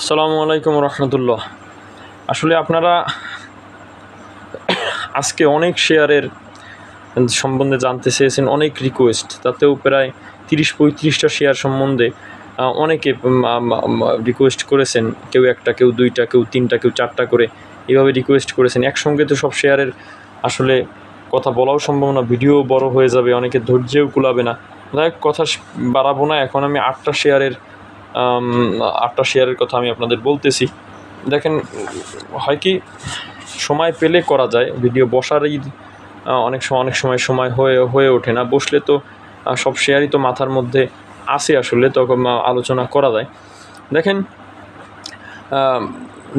আসসালামু আলাইকুম রহমতুল্লাহ। আসলে আপনারা আজকে অনেক শেয়ারের সম্বন্ধে জানতে চেয়েছেন, অনেক রিকোয়েস্ট তাতেও প্রায় তিরিশ পঁয়ত্রিশটা শেয়ার সম্বন্ধে অনেকে রিকোয়েস্ট করেছেন, কেউ একটা, কেউ দুইটা, কেউ তিনটা, কেউ চারটা করে এভাবে রিকোয়েস্ট করেছেন। একসঙ্গে তো সব শেয়ারের আসলে কথা বলাও সম্ভব না, ভিডিও বড় হয়ে যাবে, অনেকে ধৈর্যও কুলাবে না। যাই কথা বাড়াবো না, এখন আমি আটটা শেয়ারের আটটা শেয়ারের কথা আমি আপনাদের বলতেছি। দেখেন, হয় কি, সময় পেলে করা যায় ভিডিও বসারই অনেক সময় অনেক সময় সময় হয়ে হয়ে ওঠে না। বসলে তো সব শেয়ারই তো মাথার মধ্যে আসে আসলে, তখন আলোচনা করা যায়। দেখেন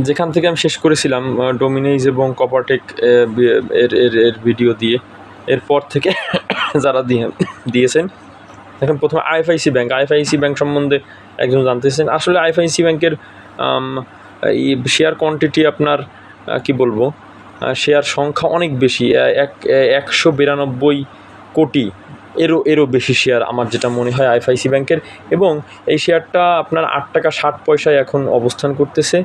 যেখান থেকে আমি শেষ করেছিলাম ডোমিনেজ এবং কপারটেক এর এর এর ভিডিও দিয়ে, এরপর থেকে যারা দিয়ে, দিয়েছেন এখন প্রথমে আইএফআইসি ব্যাংক আইএফআইসি ব্যাংক সম্বন্ধে একজন জানতেছেন। আসলে আইএফআইসি ব্যাংকের শেয়ার কোয়ান্টিটি আপনার কি বলব শেয়ার সংখ্যা অনেক বেশি এক একশো বিরানব্বই কোটি এরও এরও বেশি শেয়ার আমার যেটা মনে হয় আইএফআইসি ব্যাংকের। এবং এই শেয়ারটা আপনার আট টাকা ষাট পয়সায় এখন অবস্থান করতেছে।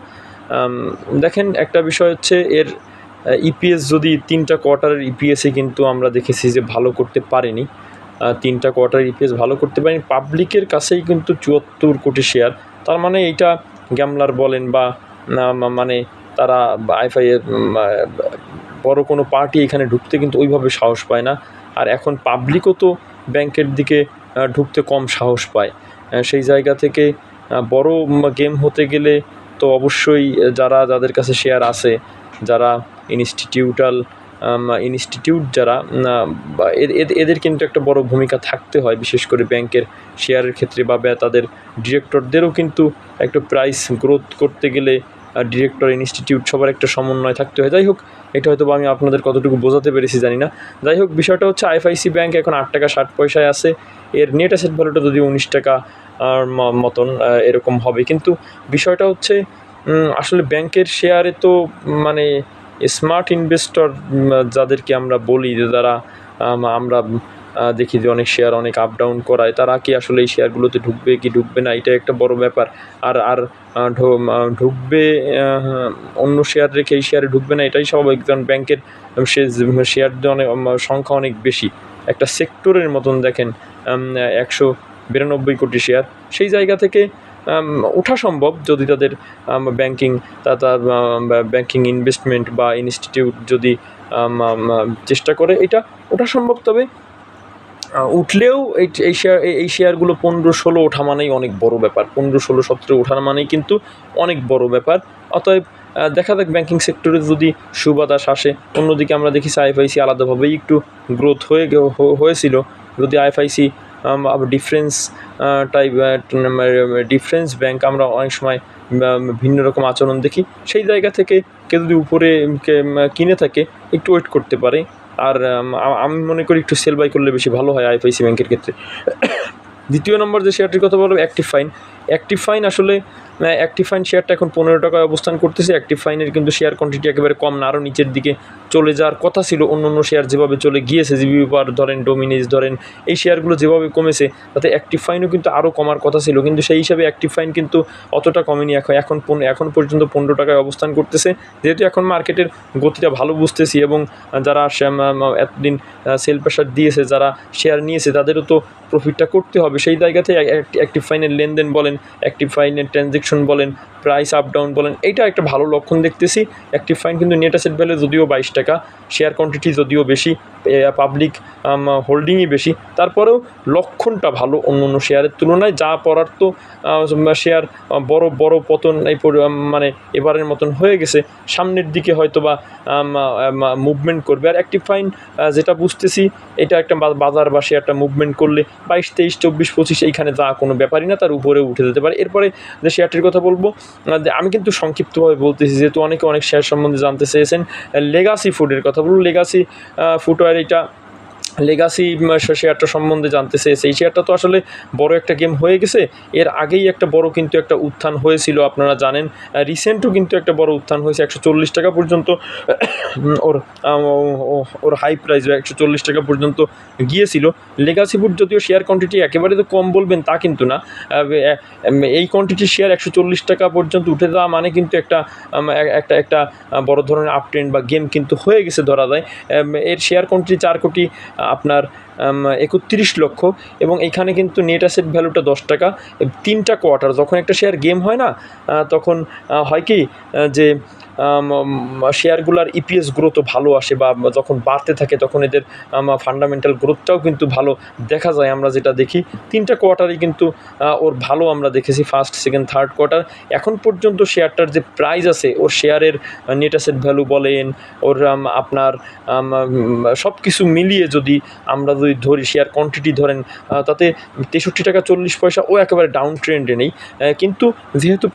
দেখেন একটা বিষয় হচ্ছে এর ইপিএস যদি তিনটা কোয়ার্টারের ইপিএসে কিন্তু আমরা দেখেছি যে ভালো করতে পারেনি। তিনটা কোয়ার্টার ইপিএস ভালো করতে পারেন। পাবলিকের কাছেই কিন্তু চুয়াত্তর কোটি শেয়ার তার মানে এইটা গ্যামলার বলেন বা মানে তারা আইফাই এর উম, বড় কোনো পার্টি এখানে ঢুকতে কিন্তু ওইভাবে সাহস পায় না। আর এখন পাবলিকও তো ব্যাংকের দিকে ঢুকতে কম সাহস পায়। সেই জায়গা থেকে বড় গেম হতে গেলে তো অবশ্যই যারা যাদের কাছে শেয়ার আছে যারা ইনস্টিটিউটাল ইনস্টিটিউট যারা এদের কিন্তু একটা বড় ভূমিকা থাকতে হয়, বিশেষ করে ব্যাংকের শেয়ারের ক্ষেত্রে বা তাদের ডিরেক্টরদেরও কিন্তু একটা প্রাইস গ্রোথ করতে গেলে ডিরেক্টর ইনস্টিটিউট সবার একটা সমন্বয় থাকতে হয়। যাই হোক, এটা হয়তো আমি আপনাদের কতটুকু বোঝাতে পেরেছি, জানি না। যাই হোক, বিষয়টা হচ্ছে আইএফআইসি ব্যাংক এখন আট টাকা ষাট পয়সায় আছে। এর নেট অ্যাসেট ভ্যালুটা যদি উনিশ টাকা মতন এরকম হবে। কিন্তু বিষয়টা হচ্ছে আসলে ব্যাংকের শেয়ারে তো মানে স্মার্ট ইনভেস্টর যাদেরকে আমরা বলি যে যারা আমরা দেখি যে অনেক শেয়ার অনেক আপ ডাউন করায়, তারা কি আসলে এই শেয়ারগুলোতে ঢুকবে কি ঢুকবে না? এটা একটা বড় ব্যাপার। আর আর ঢুকবে অন্য শেয়ার রেখে এই শেয়ারে ঢুকবে না, এটাই স্বাভাবিক। কারণ ব্যাংকের সে শেয়ার অনেক সংখ্যা অনেক বেশি। একটা সেক্টরের মতন দেখেন একশো বিরানব্বই কোটি শেয়ার সেই জায়গা থেকে ওঠা সম্ভব যদি তাদের ব্যাংকিং তার ব্যাংকিং ইনভেস্টমেন্ট বা ইনস্টিটিউট যদি চেষ্টা করে, এটা ওঠা সম্ভব। তবে উঠলেও এই শেয়ার এই- শেয়ারগুলো পনেরো ষোলো ওঠা মানেই অনেক বড় ব্যাপার। পনেরো ষোলো সতেরো ওঠা মানেই কিন্তু অনেক বড় ব্যাপার। অতএব দেখা যাক ব্যাংকিং সেক্টরে যদি সুবাতাস আসে। অন্যদিকে আমরা দেখি আইএফআইসি আলাদাভাবেই একটু গ্রোথ হয়ে হয়েছিল। যদি IFIC difference type difference bank আমরা অনেক সময় ভিন্ন রকম আচরণ দেখি। সেই জায়গা থেকে কেউ যদি উপরে কিনে থাকে, একটু ওয়েট করতে পারে। আর আমি মনে করি একটু সেল বাই করলে বেশি ভালো হয় আইএফআইসি ব্যাংকের ক্ষেত্রে। দ্বিতীয় নম্বর যে শেয়ারটির কথা বলব অ্যাক্টিভ ফাইন অ্যাক্টিভ ফাইন আসলে অ্যাক্টিভ ফাইন শেয়ারটা এখন পনেরো টাকায় অবস্থান করতেছে। অ্যাক্টিভ ফাইনের কিন্তু শেয়ার কোয়ান্টিটি একেবারে কম না আরও নিচের দিকে চলে যাওয়ার কথা ছিল। অন্য অন্য শেয়ার যেভাবে চলে গিয়েছে জিবি পার ধরেন ডোমিনেজ ধরেন, এই শেয়ারগুলো যেভাবে কমেছে, তাতে অ্যাক্টিভ ফাইনও কিন্তু আরও কমার কথা ছিল। কিন্তু সেই হিসাবে অ্যাক্টিভ ফাইন কিন্তু অতটা কমেনি। এখন এখন এখন পর্যন্ত পনেরো টাকায় অবস্থান করতেছে। যেহেতু এখন মার্কেটের গতিটা ভালো বুঝতেছি এবং যারা এতদিন সেল প্রেশার দিয়েছে, যারা শেয়ার নিয়েছে, তাদেরও তো প্রফিটটা করতে হবে। সেই জায়গাতে অ্যাক্টিভ ফাইনের লেনদেন বলেন অ্যাক্টিভ ফাইনের ট্রানজেকশন বলেন প্রাইস আপ ডাউন বলেন, এইটা একটা ভালো লক্ষণ দেখতেছি। অ্যাক্টিভ ফাইন কিন্তু নেট অ্যাসেট ভ্যালু যদিও বাইশ টাকা শেয়ার কোয়ান্টিটি যদিও বেশি পাবলিক হোল্ডিংই বেশি, তারপরেও লক্ষণটা ভালো অন্য অন্য শেয়ারের তুলনায়, যা পড়ার তো শেয়ার বড় বড় পতন এই মানে এবারের মতন হয়ে গেছে। সামনের দিকে হয়তো বা মুভমেন্ট করবে। আর অ্যাক্টিভ ফাইন যেটা বুঝতেছি, এটা একটা বাজার বা শেয়ারটা মুভমেন্ট করলে বাইশ, তেইশ, চব্বিশ, পঁচিশ, এইখানে যা কোনো ব্যাপারই না, তার উপরে উঠে যেতে পারে। এরপরে যে শেয়ারটির কথা বলব। আমি কিন্তু সংক্ষিপ্তভাবে বলতেছি, যেহেতু অনেকে অনেক শেয়ার সম্বন্ধে জানতে চেয়েছেন লেগাসি ফুডের কথা বলব। লেগাসি ফুটওয়্যার এটা লেগাসি শেয়ারটা সম্বন্ধে জানতে চেয়েছে। এই শেয়ারটা তো আসলে বড় একটা গেম হয়ে গেছে। এর আগেই একটা বড় কিন্তু একটা উত্থান হয়েছিল, আপনারা জানেন। রিসেন্টও কিন্তু একটা বড় উত্থান হয়েছে, একশো চল্লিশ টাকা পর্যন্ত ওর ওর হাই প্রাইস একশো চল্লিশ টাকা পর্যন্ত গিয়েছিল। লেগাসি ফুড যদিও শেয়ার কোয়ান্টিটি একেবারে তো কম বলবেন তা কিন্তু না। এই কোয়ান্টিটির শেয়ার একশো চল্লিশ টাকা পর্যন্ত উঠে যাওয়া মানে কিন্তু একটা একটা একটা বড় ধরনের আপ বা গেম কিন্তু হয়ে গেছে ধরা যায়। এর শেয়ার কোয়ান্টিটি চার কোটি আপনার একত্রিশ লক্ষ এবং এখানে কিন্তু নেট অ্যাসেট ভ্যালুটা দশ টাকা। তিনটা কোয়ার্টার যখন একটা শেয়ার গেম হয় না তখন হয় কি যে শেয়ারগুলোর ইপিএস গ্রোথও ভালো আসে বা যখন বাড়তে থাকে তখন এদের ফান্ডামেন্টাল গ্রোথটাও কিন্তু ভালো দেখা যায়। আমরা যেটা দেখি তিনটা কোয়ার্টারই কিন্তু ওর ভালো আমরা দেখেছি ফার্স্ট সেকেন্ড থার্ড কোয়ার্টার এখন পর্যন্ত শেয়ারটার যে প্রাইস আছে ওর শেয়ারের নেট অ্যাসেট ভ্যালু বলেন ওর আপনার সব কিছু মিলিয়ে যদি আমরা যদি ধরি শেয়ার কোয়ান্টিটি ধরেন তাতে তেষট্টি টাকা চল্লিশ পয়সা ও একেবারে ডাউন ট্রেন্ডে নেই। কিন্তু যেহেতু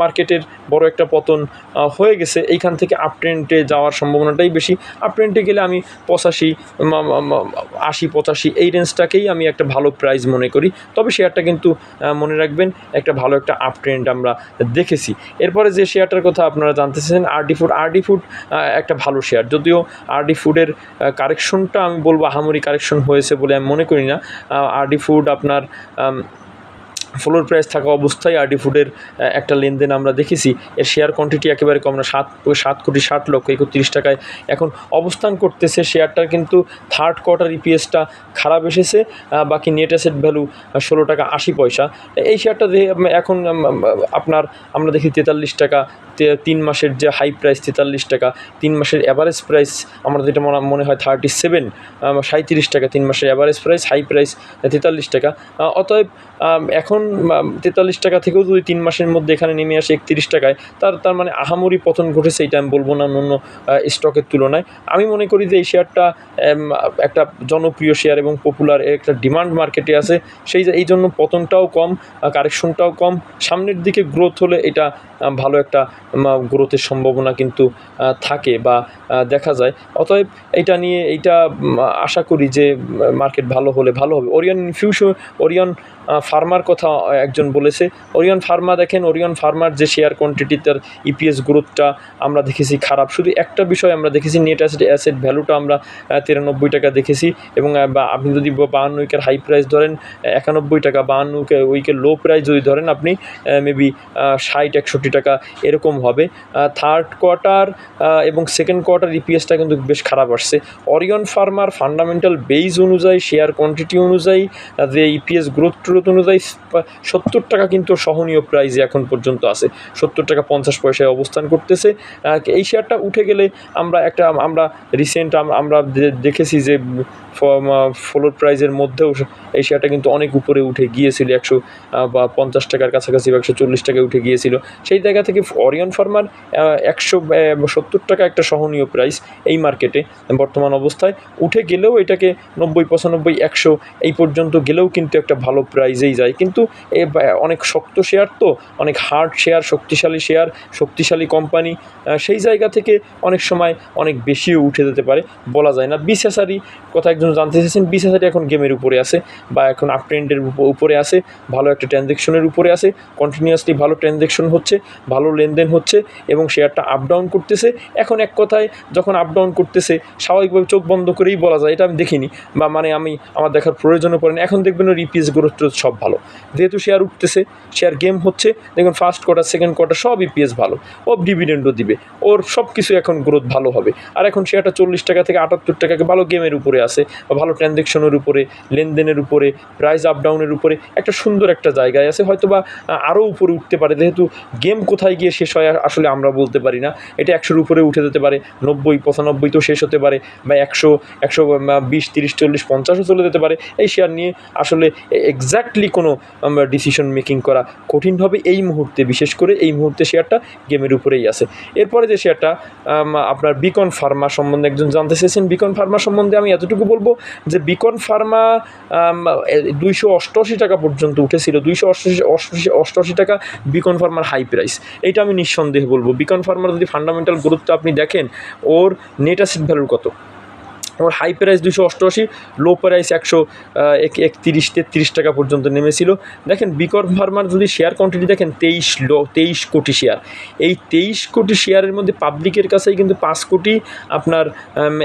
মার্কেটের বড় একটা পতন আহ, হয়ে গেছে, এইখান থেকে আপ ট্রেন্ডে যাওয়ার সম্ভাবনাটাই বেশি। আপ ট্রেন্ডে গেলে আমি পঁচাশি আশি, পঁচাশি, এই রেঞ্জটাকেই আমি একটা ভালো প্রাইস মনে করি। তবে শেয়ারটা কিন্তু মনে রাখবেন, একটা ভালো একটা আপ ট্রেন্ড আমরা দেখেছি। এরপরে যে শেয়ারটার কথা আপনারা জানতে চাইছেন আরডি ফুড আরডি ফুড একটা ভালো শেয়ার যদিও আরডি ফুডের কারেকশনটা আমি বলব, আহামরি কারেকশন হয়েছে বলে আমি মনে করি না। আরডি ফুড আপনার ফ্লোর প্রাইস থাকা অবস্থায় আরডি ফুডের একটা লেনদেন আমরা দেখেছি। এর শেয়ার কোয়ান্টিটি একেবারে কম না, সাত সাত কোটি ষাট লক্ষ একত্রিশ টাকায়। এখন অবস্থান করতেছে শেয়ারটার কিন্তু থার্ড কোয়ার্টার ইপিএসটা খারাপ এসেছে বাকি নেট অ্যাসেট ভ্যালু ষোলো টাকা আশি পয়সা। এই শেয়ারটা এখন আপনার, আমরা দেখি তেতাল্লিশ টাকা তিন মাসের যে হাই প্রাইস তেতাল্লিশ টাকা, তিন মাসের অ্যাভারেজ প্রাইস আমার যেটা মনে হয় থার্টি সেভেন সাঁত্রিশ টাকা, তিন মাসের অ্যাভারেজ প্রাইস হাই প্রাইস তেতাল্লিশ টাকা। অতএব এখন তেতাল্লিশ টাকা থেকেও যদি তিন মাসের মধ্যে এখানে নেমে আসে একত্রিশ টাকায়, তার তার মানে আহামরি পতন ঘটেছে, এটা আমি বলব না অন্য স্টকের তুলনায়। আমি মনে করি যে এই শেয়ারটা একটা জনপ্রিয় শেয়ার এবং পপুলার একটা ডিমান্ড মার্কেটে আছে, সেই এই জন্য পতনটাও কম কারেকশনটাও কম। সামনের দিকে গ্রোথ হলে এটা ভালো একটা গ্রোথের সম্ভাবনা কিন্তু থাকে বা দেখা যায়। অতএব এইটা নিয়ে, এইটা আশা করি যে, মার্কেট ভালো হলে ভালো হবে। ওরিয়ন ইনফিউশন ওরিয়ন ফার্মার কথা একজন বলেছে। ওরিয়ন ফার্মা দেখেন ওরিয়ন ফার্মার যে শেয়ার কোয়ান্টিটি তার ইপিএস গ্রোথটা আমরা দেখেছি খারাপ। শুধু একটা বিষয় আমরা দেখেছি নেট অ্যাসেট অ্যাসেট ভ্যালুটা আমরা তিরানব্বই টাকা দেখেছি এবং আপনি যদি বাহান্ন উইকের হাই প্রাইস ধরেন একানব্বই টাকা, বাহান্ন উইকে- উইকের লো প্রাইস যদি ধরেন আপনি মেবি ষাট, একষট্টি টাকা এরকম হবে। থার্ড কোয়ার্টার এবং সেকেন্ড কোয়ার্টার ইপিএসটা কিন্তু বেশ খারাপ আসছে। অরিয়ন ফার্মার ফান্ডামেন্টাল বেইজ অনুযায়ী শেয়ার কোয়ান্টিটি অনুযায়ী যে ইপিএস গ্রোথ ট্রোথ অনুযায়ী সত্তর টাকা কিন্তু সহনীয় প্রাইজে এখন পর্যন্ত আছে। সত্তর টাকা পঞ্চাশ পয়সায় অবস্থান করতেছে। এই শেয়ারটা উঠে গেলে আমরা একটা, আমরা রিসেন্ট আমরা দেখেছি যে ফ্লোর প্রাইজের মধ্যেও এই শেয়ারটা কিন্তু অনেক উপরে উঠে গিয়েছিল। একশো বা পঞ্চাশ টাকার কাছাকাছি বা একশো চল্লিশ টাকায় উঠে গিয়েছিল। সেই জায়গা থেকে অরিয়ন ফার্মার একশো সত্তর টাকা একটা সহনীয় প্রাইস এই মার্কেটে বর্তমান অবস্থায়। উঠে গেলেও এটাকে নব্বই, পঁচানব্বই, একশো এই পর্যন্ত গেলেও কিন্তু একটা ভালো প্রাইজেই যায়। কিন্তু এ অনেক শক্ত শেয়ার তো, অনেক হার্ড শেয়ার শক্তিশালী শেয়ার শক্তিশালী কোম্পানি সেই জায়গা থেকে অনেক সময় অনেক বেশিও উঠে যেতে পারে, বলা যায় না। বিশেষারি কথা একজন জানতে চেয়েছেন বিশেষারি এখন গেমের উপরে আছে বা এখন আপ ট্রেন্ডের উপরে আছে, ভালো একটা ট্রানজ্যাকশনের উপরে আছে। কন্টিনিউয়াসলি ভালো ট্রানজ্যাকশন হচ্ছে, ভালো লেনদেন হচ্ছে। এবং শেয়ারটা আপ ডাউন করতেছে। এখন এক কথায় যখন আপ ডাউন করতেছে, স্বাভাবিকভাবে চোখ বন্ধ করেই বলা যায়। এটা আমি দেখিনি বা মানে আমি আমার দেখার প্রয়োজনও পড়ে না। এখন দেখবেন ওর ইপিএস গ্রোথ সব ভালো। যেহেতু শেয়ার উঠতেছে শেয়ার গেম হচ্ছে, দেখুন ফার্স্ট কোয়ার্টার সেকেন্ড কোয়ার্টার সব ইপিএস ভালো। ও ডিভিডেন্ডও দিবে। ওর সব কিছু এখন গ্রোথ ভালো হবে। আর এখন শেয়ারটা চল্লিশ টাকা থেকে আটাত্তর টাকাকে ভালো গেমের উপরে আছে বা ভালো ট্রানজ্যাকশনের উপরে, লেনদেনের উপরে প্রাইস আপ ডাউনের উপরে। একটা সুন্দর একটা জায়গায় আছে। হয়তো বা আরও উপরে উঠতে পারে। যেহেতু গেম কোথায় গিয়ে শেষ হয় আসলে আমরা বলতে পারি না। এটা একশোর উপরে উঠে যেতে পারে, নব্বই, পঁচানব্বই তো শেষ হতে পারে বা একশো একশো বিশ, তিরিশ, চল্লিশ, পঞ্চাশও চলে যেতে পারে। এই শেয়ার নিয়ে আসলে এক্স্যাক্টলি কোনো ডিসিশন মেকিং করা কঠিন হবে এই মুহূর্তে। বিশেষ করে এই মুহূর্তে শেয়ারটা গেমের উপরেই আছে। এরপরে যে শেয়ারটা আপনার বিকন ফার্মা সম্বন্ধে একজন জানতে চেয়েছেন। বিকন ফার্মা সম্বন্ধে আমি এতটুকু বলব যে বিকন ফার্মা দুইশো অষ্টআশি টাকা পর্যন্ত উঠেছিল। দুইশো অষ্টআশি অষ্টআশি টাকা বিকন ফার্মার হাই প্রাইস এইটা আমি নিঃসন্দেহে বলব। বিকন ফার্মার যদি ফান্ডামেন্টাল গ্রোথটা আপনি দেখেন ওর নেট অ্যাসেট ভ্যালুর কত? আমার হাই প্রাইস দুশো অষ্টআশি লো প্রাইস একশো এক একতিরিশ, তেত্রিশ টাকা পর্যন্ত নেমেছিল। দেখেন বিকর ফার্মার যদি শেয়ার কোয়ান্টিটি দেখেন, তেইশ লো, তেইশ কোটি শেয়ার এই তেইশ কোটি শেয়ারের মধ্যে পাবলিকের কাছেই কিন্তু পাঁচ কোটি আপনার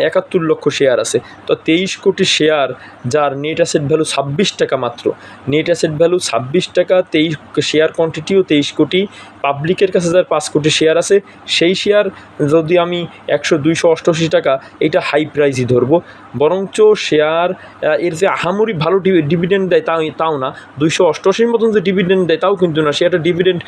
একাত্তর লক্ষ শেয়ার আছে। তো তেইশ কোটি শেয়ার যার নেট অ্যাসেট ভ্যালু ছাব্বিশ টাকা মাত্র। নেট অ্যাসেট ভ্যালু ছাব্বিশ টাকা, তেইশ শেয়ার কোয়ান্টিটিও তেইশ কোটি। পাবলিকের কাছে যার পাঁচ কোটি শেয়ার আছে, সেই শেয়ার যদি আমি একশো, দুইশো অষ্টআশি টাকা, এটা হাই প্রাইসই ধরবো। বরঞ্চ শেয়ার এর যে আহামরি ভালো ডিভিডেন্ড দেয় তাও তাও না। দুইশো অষ্টআশির মতন যে ডিভিডেন্ড দেয় তাও কিন্তু না। শেয়ারটা ডিভিডেন্ড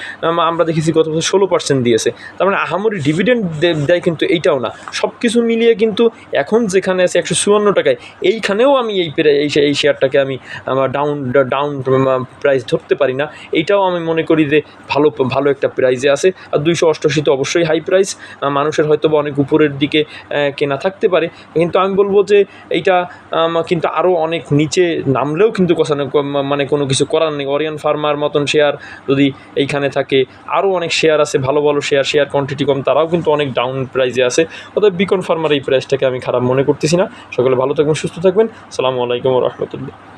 আমরা দেখেছি গত বছর ষোলো পার্সেন্ট দিয়েছে। তার মানে আহামরি ডিভিডেন্ড দেয় কিন্তু এইটাও না। সব কিছু মিলিয়ে কিন্তু এখন যেখানে আছে একশো চুয়ান্ন টাকায়, এইখানেও আমি এই এই এই শেয়ারটাকে আমি আমার ডাউন ডাউন প্রাইস ধরতে পারি না। এইটাও আমি মনে করি যে ভালো ভালো একটা প্রাইজে আছে। আর দুইশো অষ্টআশি তো অবশ্যই হাই প্রাইস মানুষের হয়তো বা অনেক উপরের দিকে কেনা থাকতে পারে। কিন্তু আমি বলব যে এইটা কিন্তু আরও অনেক নিচে নামলেও কিন্তু কথা মানে কোনো কিছু করার নেই। অরিয়ান ফার্মার মতন শেয়ার যদি এইখানে থাকে আরও অনেক শেয়ার আছে, ভালো ভালো শেয়ার শেয়ার কোয়ান্টিটি কম, তারাও কিন্তু অনেক ডাউন প্রাইজে আছে। অর্থাৎ বিকন ফার্মার এই প্রাইসটাকে আমি খারাপ মনে করতেছি না। সকলে ভালো থাকবেন, সুস্থ থাকবেন। সালামু আলাইকুম রহমতুল্লাহ।